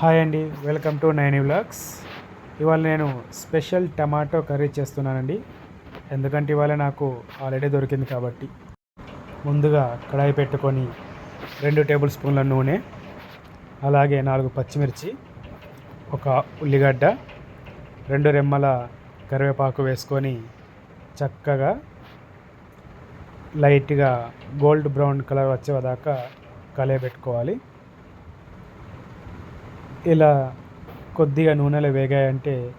Hi అండి welcome to nine vlogs. ఇవాళ నేను స్పెషల్ టమాటో కర్రీ చేస్తున్నానండి. ఎందుకంటే ఇవాళ నాకు ఆల్రెడీ దొరికింది కాబట్టి. ముందుగా కడాయి పెట్టుకొని రెండు టేబుల్ స్పూన్ల నూనె అలాగే నాలుగు పచ్చిమిర్చి ఒక ఉల్లిగడ్డ రెండు రెమ్మల కరివేపాకు వేసుకొని చక్కగా లైట్గా గోల్డ్ బ్రౌన్ కలర్ వచ్చేదాకా కలయబెట్టుకోవాలి. ఇలా కొద్దిగా నూనెలో వేగాయంటే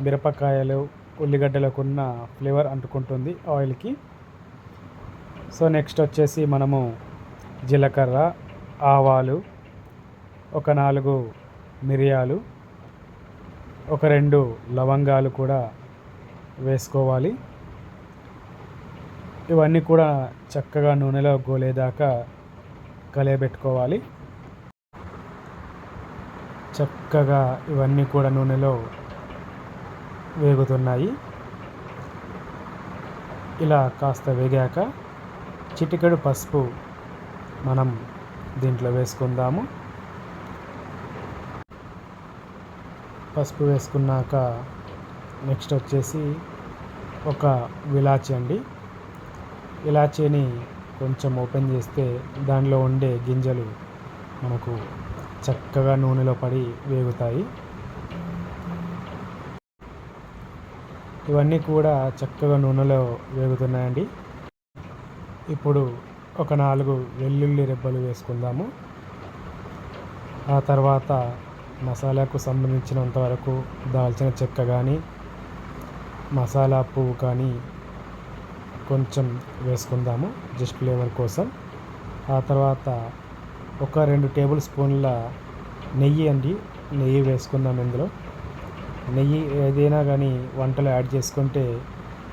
మిరపకాయలు ఉల్లిగడ్డలకు ఉన్న ఫ్లేవర్ అంటుకుంటుంది ఆయిల్కి. సో నెక్స్ట్ వచ్చేసి మనము జీలకర్ర ఆవాలు ఒక నాలుగు మిరియాలు ఒక రెండు లవంగాలు కూడా వేసుకోవాలి. ఇవన్నీ కూడా చక్కగా నూనెలో గోలేదాకా కలియబెట్టుకోవాలి. చక్కగా ఇవన్నీ కూడా నూనెలో వేగుతున్నాయి. ఇలా కాస్త వేగాక చిటికెడు పసుపు మనం దీంట్లో వేసుకుందాము. పసుపు వేసుకున్నాక నెక్స్ట్ వచ్చేసి ఒక విలాచి అండి. ఇలాచీని కొంచెం ఓపెన్ చేస్తే దానిలో ఉండే గింజలు మనకు చక్కగా నూనెలో పడి వేగుతాయి. ఇవన్నీ కూడా చక్కగా నూనెలో వేగుతున్నాయండి. ఇప్పుడు ఒక నాలుగు వెల్లుల్లి రెబ్బలు వేసుకుందాము. ఆ తర్వాత మసాలాకు సంబంధించినంత వరకు దాల్చిన చెక్క కానీ మసాలా పువ్వు కానీ కొంచెం వేసుకుందాము జస్ట్ ఫ్లేవర్ కోసం. ఆ తర్వాత ఒక రెండు టేబుల్ స్పూన్ల నెయ్యి అండి. నెయ్యి వేసుకుందాం ఇందులో. నెయ్యి ఏదైనా కానీ వంటలో యాడ్ చేసుకుంటే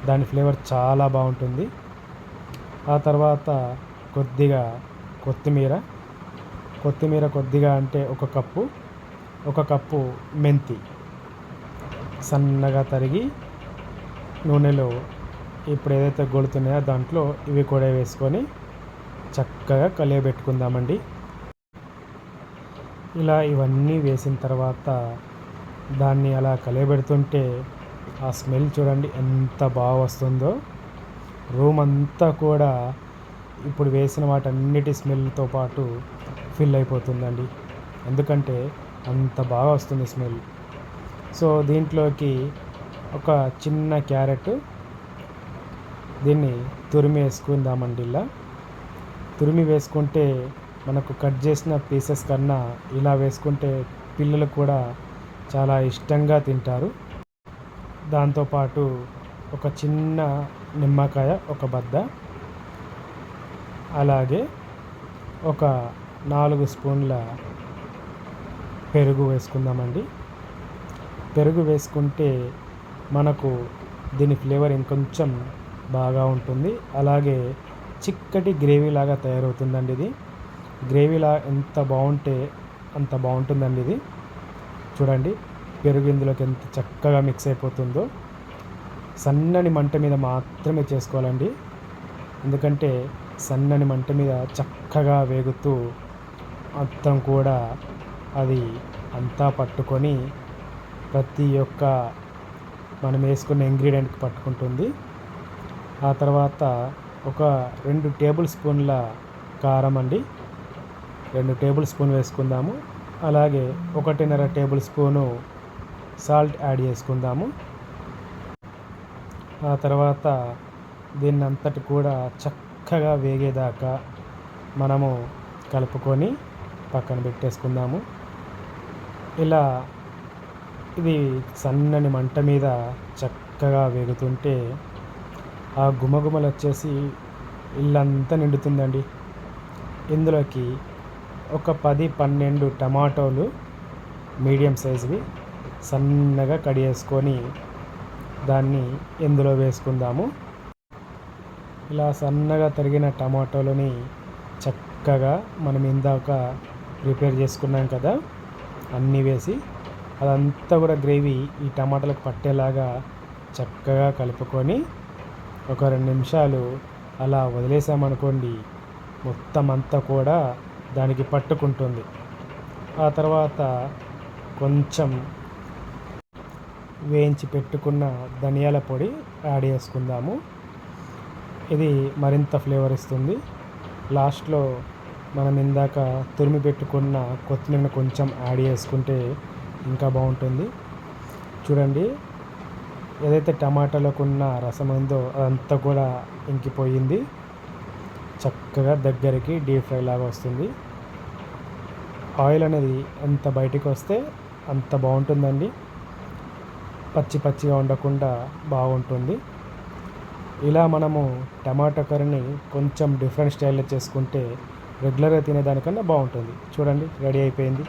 దాని ఫ్లేవర్ చాలా బాగుంటుంది. ఆ తర్వాత కొద్దిగా కొత్తిమీర. కొత్తిమీర కొద్దిగా అంటే ఒక కప్పు. ఒక కప్పు మెంతి. సన్నగా తరిగి నూనెలో ఇప్పుడు ఏదైతే గొలుతున్నాయో దాంట్లో ఇవి కూడా వేసుకొని చక్కగా కలియబెట్టుకుందామండి. ఇలా ఇవన్నీ వేసిన తర్వాత దాన్ని అలా కలియబెడుతుంటే ఆ స్మెల్ చూడండి ఎంత బాగా వస్తుందో. రూమ్ అంతా కూడా ఇప్పుడు వేసిన వాటన్నిటి స్మెల్తో పాటు ఫిల్ అయిపోతుందండి. ఎందుకంటే అంత బాగా వస్తుంది స్మెల్. సో దీంట్లోకి ఒక చిన్న క్యారెట్ దీన్ని తురిమి వేసుకుందామండి ఇలా. తురిమి వేసుకుంటే మనకు కట్ చేసిన పీసెస్ కన్నా ఇలా వేసుకుంటే పిల్లలు కూడా చాలా ఇష్టంగా తింటారు. దాంతోపాటు ఒక చిన్న నిమ్మకాయ ఒక బద్ద అలాగే ఒక నాలుగు స్పూన్ల పెరుగు వేసుకుందామండి. పెరుగు వేసుకుంటే మనకు దీని ఫ్లేవర్ ఇంకొంచెం బాగా ఉంటుంది. అలాగే చిక్కటి గ్రేవీ లాగా తయారవుతుందండి ఇది. గ్రేవీలా ఎంత బాగుంటే అంత బాగుంటుందండి ఇది. చూడండి పెరుగు ఇందులోకి ఎంత చక్కగా మిక్స్ అయిపోతుందో. సన్నని మంట మీద మాత్రమే చేసుకోవాలండి. ఎందుకంటే సన్నని మంట మీద చక్కగా వేగుతూ మొత్తం కూడా అది అంతా పట్టుకొని ప్రతి ఒక్క మనం వేసుకున్న ఇంగ్రీడియంట్కి పట్టుకుంటుంది. ఆ తర్వాత ఒక రెండు టేబుల్ స్పూన్ల కారం అండి. రెండు టేబుల్ స్పూన్ వేసుకుందాము. అలాగే ఒకటిన్నర టేబుల్ స్పూను సాల్ట్ యాడ్ చేసుకుందాము. ఆ తర్వాత దీన్ని అంతటి కూడా చక్కగా వేగేదాకా మనము కలుపుకొని పక్కన పెట్టేసుకుందాము. ఇలా ఇది సన్నని మంట మీద చక్కగా వేగుతుంటే ఆ గుమగుమలు వచ్చేసి ఇల్లంతా నిండుతుందండి. ఇందులోకి ఒక పది పన్నెండు టమాటోలు మీడియం సైజువి సన్నగా కడిగేసుకొని దాన్ని ఇందులో వేసుకుందాము. ఇలా సన్నగా తరిగిన టమాటోలని చక్కగా మనం ఇందాక ప్రిపేర్ చేసుకున్నాం కదా అన్నీ వేసి అదంతా కూడా గ్రేవీ ఈ టమాటాలకు పట్టేలాగా చక్కగా కలుపుకొని ఒక రెండు నిమిషాలు అలా వదిలేసామనుకోండి మొత్తం అంతా కూడా దానికి పట్టుకుంటుంది. ఆ తర్వాత కొంచెం వేయించి పెట్టుకున్న ధనియాల పొడి యాడ్ చేసుకుందాము. ఇది మరింత ఫ్లేవర్ ఇస్తుంది. లాస్ట్లో మనం ఇందాక తురిమి పెట్టుకున్న కొత్తిమీరను కొంచెం యాడ్ చేసుకుంటే ఇంకా బాగుంటుంది. చూడండి ఏదైతే టమాటాలకు ఉన్న రసం ఉందో అదంతా కూడా ఇంకిపోయింది. చక్కగా దగ్గరికి డీప్ ఫ్రై లాగా వస్తుంది. ఆయిల్ అనేది ఎంత బయటికి వస్తే అంత బాగుంటుందండి. పచ్చి పచ్చిగా ఉండకుండా బాగుంటుంది. ఇలా మనము టమాటా కర్రీని కొంచెం డిఫరెంట్ స్టైల్లో చేసుకుంటే రెగ్యులర్గా తినేదానికన్నా బాగుంటుంది. చూడండి రెడీ అయిపోయింది.